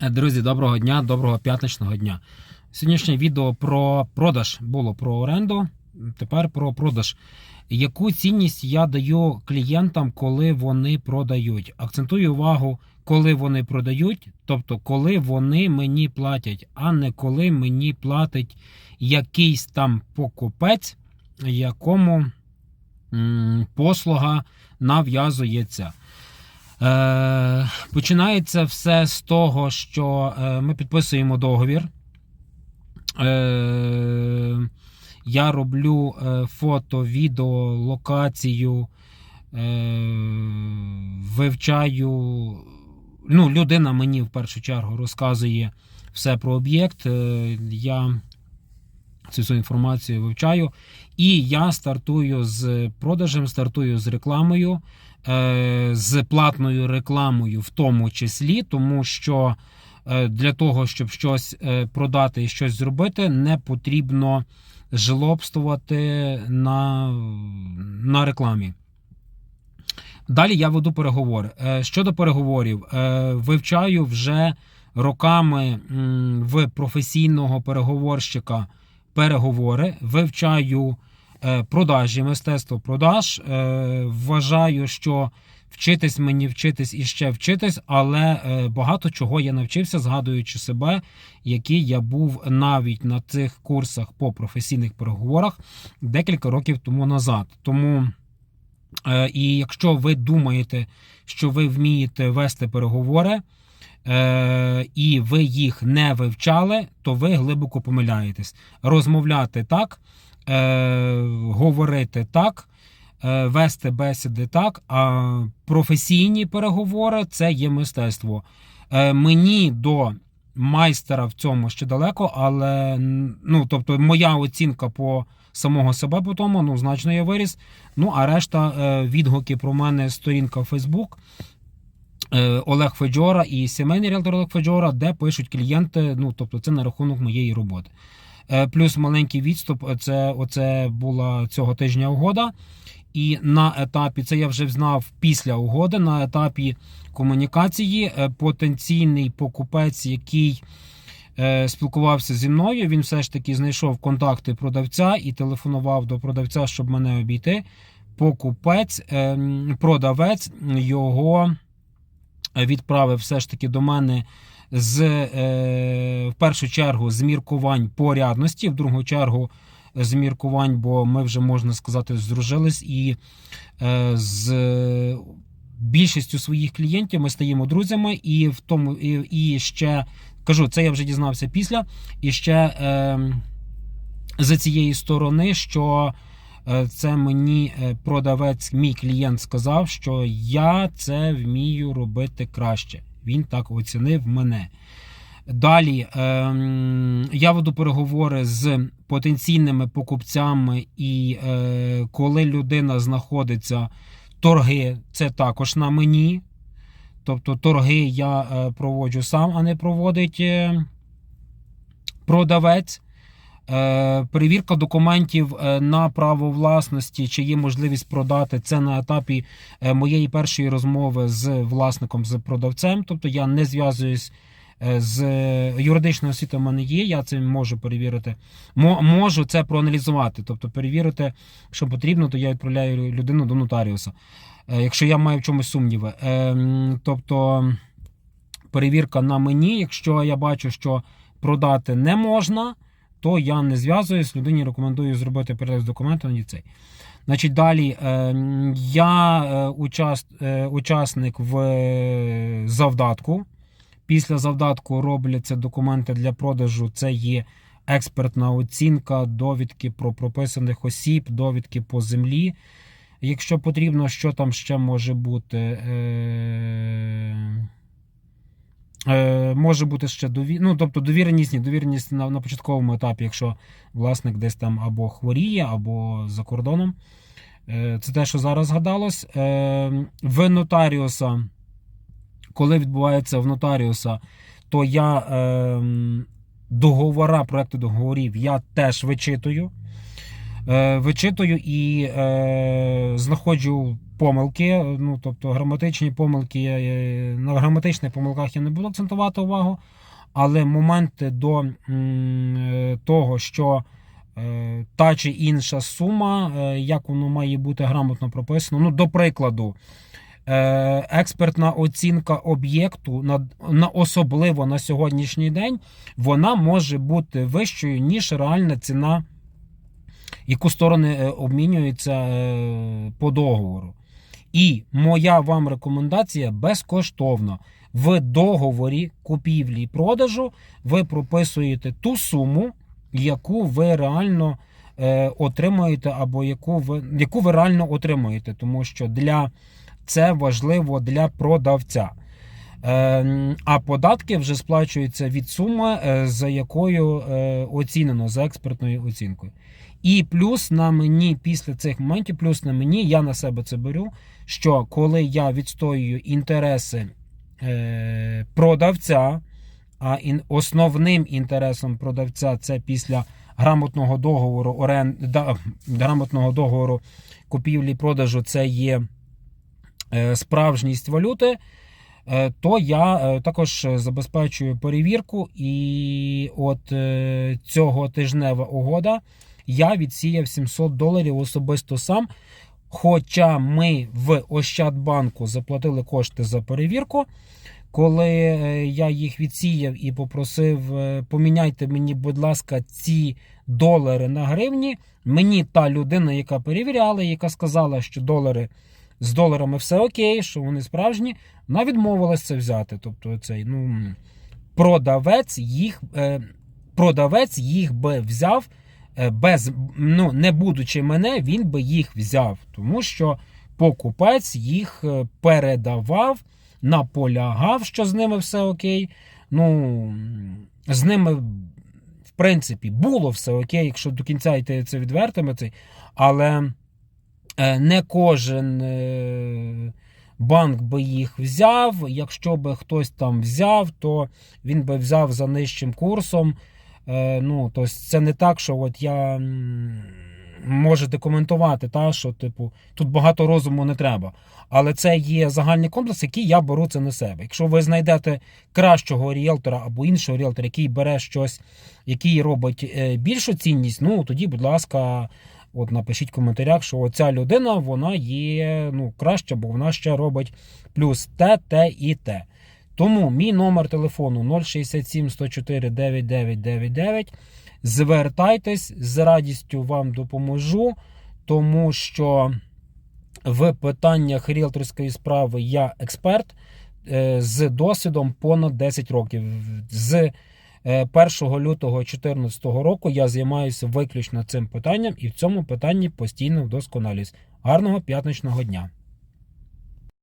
Е, Друзі, доброго дня, доброго п'ятничного дня. Сьогоднішнє відео про продаж було про оренду. Тепер про продаж. Яку цінність я даю клієнтам, коли вони продають? Акцентую увагу, коли вони продають, тобто коли вони мені платять, а не коли мені платить якийсь там покупець, якому послуга нав'язується. Е, починається все з того, що е, ми підписуємо договір. Е, я роблю фото, відео, локацію, вивчаю. Ну, людина мені в першу чергу розказує все про об'єкт. Я цю всю інформацію вивчаю. І я стартую з продажем, стартую з рекламою, е, з платною рекламою, в тому числі, тому що е, для того, щоб щось е, продати і щось зробити, не потрібно жлобствувати на, на рекламі. Далі я веду переговори. Щодо переговорів, вивчаю вже роками в професійного переговорщика переговори, вивчаю е, продажі, мистецтво продаж. Е, Вважаю, що вчитись мені вчитись і ще вчитись, але е, багато чого я навчився, згадуючи себе, який я був навіть на цих курсах по професійних переговорах декілька років тому назад. Тому. І якщо ви думаєте, що ви вмієте вести переговори, е, і ви їх не вивчали, то ви глибоко помиляєтесь. Розмовляти так, е, говорити так, е, вести бесіди так, а професійні переговори це є мистецтво. Е, Мені до майстера в цьому ще далеко, але ну, тобто, моя оцінка по самого себе по тому, ну, значно я виріс. Ну, а решта е, відгуки про мене сторінка Facebook. Е, Олег Феджора і сімейний ріалтор Олег Феджора, де пишуть клієнти. Ну, тобто, це на рахунок моєї роботи. Е, Плюс маленький відступ. Це оце була цього тижня угода. І на етапі це я вже знав після угоди. На етапі комунікації е, потенційний покупець, який спілкувався зі мною, він все ж таки знайшов контакти продавця і телефонував до продавця, щоб мене обійти. Покупець, е, продавець його відправив все ж таки до мене з е, в першу чергу з міркувань порядності, в другу чергу з міркувань, бо ми вже можна сказати здружились і е, з більшістю своїх клієнтів ми стаємо друзями, і в тому і, і ще кажу, це я вже дізнався після. І ще е, з цієї сторони, що е, це мені е, продавець, мій клієнт сказав, що я це вмію робити краще. Він так оцінив мене. Далі ем, я веду переговори з потенційними покупцями, і е, коли людина знаходиться, торги це також на мені. Тобто торги я е, проводжу сам, а не проводить е, продавець. Е, перевірка документів е, на право власності, чи є можливість продати це на етапі е, моєї першої розмови з власником, з продавцем. Тобто я не зв'язуюсь з юридичною освітою в мене є, я це можу перевірити. Можу це проаналізувати, тобто перевірити, що потрібно, то я відправляю людину до нотаріуса. Якщо я маю в чомусь сумніви. Тобто перевірка на мені, якщо я бачу, що продати не можна, то я не зв'язуюсь, людині рекомендую зробити перегляд документу на цей. Значить, далі е, я е, е, учасник в завдатку. Після завдатку робляться документи для продажу. Це є експертна оцінка, довідки про прописаних осіб, довідки по землі. Якщо потрібно, що там ще може бути? Е... Може бути ще дові... ну, тобто довіреність, ні, довіреність на, на початковому етапі, якщо власник десь там або хворіє, або за кордоном. Е, це те, що зараз згадалось. Е, в нотаріуса, коли відбувається в нотаріуса, то я е, договора, проекти договорів я теж вичитую. Е, вичитую і е, знаходжу помилки. Ну, тобто граматичні помилки, е, на граматичних помилках я не буду акцентувати увагу. Але моменти до е, того, що та чи інша сума, як воно має бути грамотно прописано. Ну, до прикладу, експертна оцінка об'єкту на, на особливо на сьогоднішній день, вона може бути вищою, ніж реальна ціна, яку сторони е, обмінюються е, по договору. І моя вам рекомендація безкоштовно. В договорі купівлі і продажу ви прописуєте ту суму, яку ви реально е, отримуєте, або яку ви, яку ви реально отримуєте, тому що для це важливо для продавця. Е, а податки вже сплачуються від суми, е, за якою е, оцінено за експертною оцінкою. І плюс на мені після цих моментів, плюс на мені, я на себе це беру. Що коли я відстоюю інтереси е, продавця, а ін, основним інтересом продавця це після грамотного договору орен, да, грамотного договору купівлі і продажу це є е, справжність валюти. е, То я е, також забезпечую перевірку, і от е, цього тижнева угода я відсіяв 700 доларів особисто сам. Хоча ми в Ощадбанку заплатили кошти за перевірку, коли е, я їх відсіяв і попросив, е, поміняйте мені, будь ласка, ці долари на гривні. Мені та людина, яка перевіряла, яка сказала, що долари з доларами все окей, що вони справжні, вона відмовилась це взяти. Тобто, цей ну продавець їх, е, продавець їх би взяв. Е, без, ну, не будучи мене, він би їх взяв, тому що покупець їх е, передавав, наполягав, що з ними все окей. Ну, з ними, в принципі, було все окей, якщо до кінця йти це відвертими, але е, не кожен банк би їх взяв. Якщо би хтось там взяв, то він би взяв за нижчим курсом. Е, ну, тобто це не так, що от я можете коментувати, та, що типу, тут багато розуму не треба. Але це є загальний комплекс, який я беру це на себе. Якщо ви знайдете кращого ріелтора або іншого ріелтора, який бере щось, який робить е, більшу цінність, ну тоді, будь ласка, от напишіть в коментарях, що ця людина вона є ну, краща, бо вона ще робить плюс те, те і те. Тому мій номер телефону 067 104 9999. Звертайтесь, з радістю вам допоможу, тому що в питаннях ріелторської справи я експерт е, з досвідом понад 10 років. З 1 лютого 2014 року я займаюся виключно цим питанням і в цьому питанні постійно вдосконалююсь. Гарного п'ятничного дня!